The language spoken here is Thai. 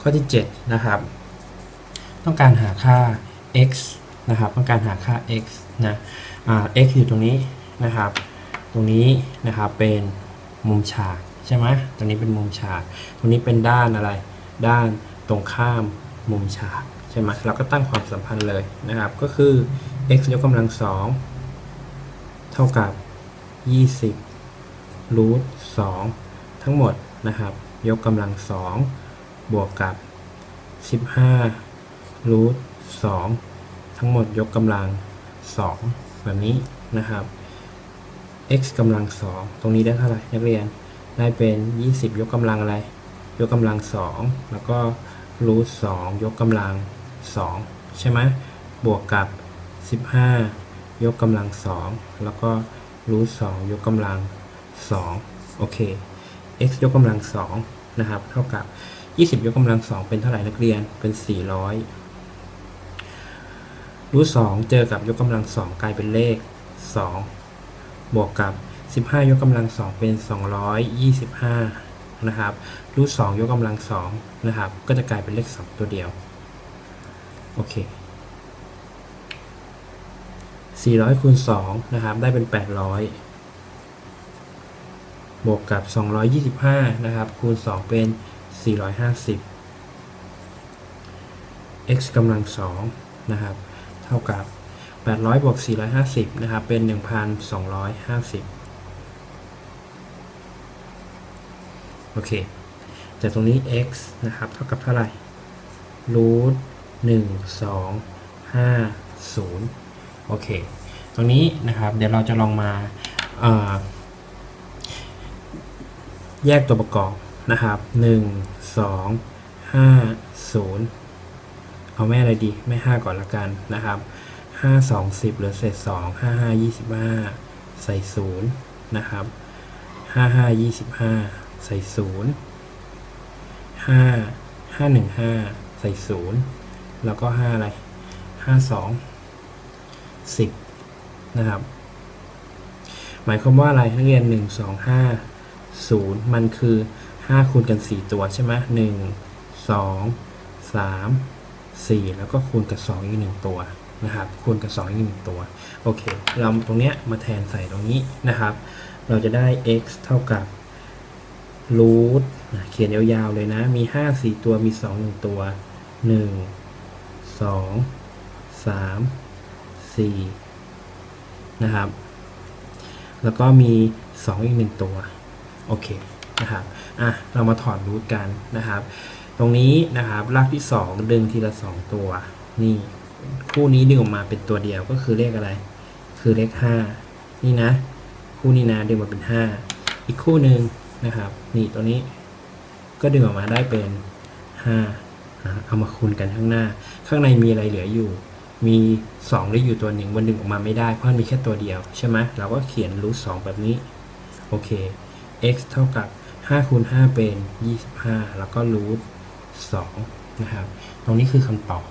ข้อที่ 7 นะครับ ต้องการหาค่า x นะครับ ต้องการหาค่า x นะอ่า x อยู่ตรงนี้นะครับ ตรงนี้นะครับเป็นมุมฉากใช่ไหมตรงนี้เป็นมุมฉาก ตรงนี้เป็นด้านอะไร ด้านตรงข้ามมุมฉากใช่ไหมเราก็ตั้งความสัมพันธ์เลยนะครับ ก็คือ x ยกกำลังสองเท่ากับ 20รูท2ทั้งหมดนะครับ ยกกำลังสอง บวกกับ 15รูท2ทั้งหมดยกกำลัง 2 แบบนี้นะครับ x กำลัง 2 ตรงนี้ได้เท่าไหร่นักเรียนได้เป็น 20 ยกกำลังอะไร ยกกำลัง 2 แล้วก็รูท2ยกกำลัง 2 ใช่ไหมบวกกับ 15 ยกกำลัง 2 แล้วก็รูท2ยกกำลัง 2 โอเค x ยกกำลัง 2 นะครับ เท่ากับ 20 ยกกำลัง2เป็นเท่าไหร่นักเรียนเป็น 400 รูท2เจอกับยกกำลัง2กลายเป็นเลข 2 บวกกับ 15 ยกกำลัง2เป็น 225 นะครับรูท2ยกกำลัง2นะครับ ก็จะกลายเป็นเลข 2 ตัวเดียว โอเค 400คูณ2นะครับ ได้เป็น 800 บวกกับ 225 นะครับ คูณ 2 เป็น 450 x กำลัง2นะครับ เท่ากับ 800บวก450 นะครับ เป็น 1,250 โอเค จากตรงนี้ x นะครับ เท่ากับเท่าไหร่รูท1 2 5 0โอเค ตรงนี้นะครับ เดี๋ยวเราจะลองมาเอ่อแยกตัวประกอบ นะครับ1 2 5 0เอาแม่อะไรดีแม่5ก่อนละกันนะครับ5 2 10เหลือเศษ2 5 5 25ใส่0นะครับ5 5 25ใส่0 5 5 1 5ใส่0แล้วก็5อะไร5 2 10นะครับ หมายความว่าอะไรนักเรียน1 2 5 0มันคือ 5คูณกัน 4 ตัวใช่ไหม1 2 3 4แล้วก็คูณกับ 2 อีก 1 ตัวนะครับ คูณกับ 2 อีก 1 ตัว โอเค เราตรงเนี้ยมาแทนใส่ตรงนี้นะครับ เราจะได้ x เท่ากับรูทเขียนยาวๆเลยนะ มี 5 4 ตัว มี 2 1 ตัว 1 2 3 4 นะครับ แล้วก็มี 2 อีก 1 ตัว โอเค นะครับอะเรามาถอดรูทกันนะครับ ตรงนี้นะครับรากที่ 2 ดึงทีละ 2 ตัว นี่ คู่นี้ดึงออกมาเป็นตัวเดียวก็คือเลขอะไร คือเลข5นี่นะ คู่นี้นะดึงมาเป็น 5 อีกคู่หนึ่งนะครับ นี่ตัวนี้ ก็ดึงออกมาได้เป็น5เอามาคูณกันข้างหน้า ข้างในมีอะไรเหลืออยู่มี2เหลืออยู่ตัวหนึ่งมันดึงออกมาไม่ได้เพราะมันมีแค่ตัวเดียว ใช่ไหมเราก็เขียนรูท2แบบนี้ โอเค x เท่ากับ 5คูณ5เป็น 25 แล้วก็รูท2นะครับ ตรงนี้คือคำตอบ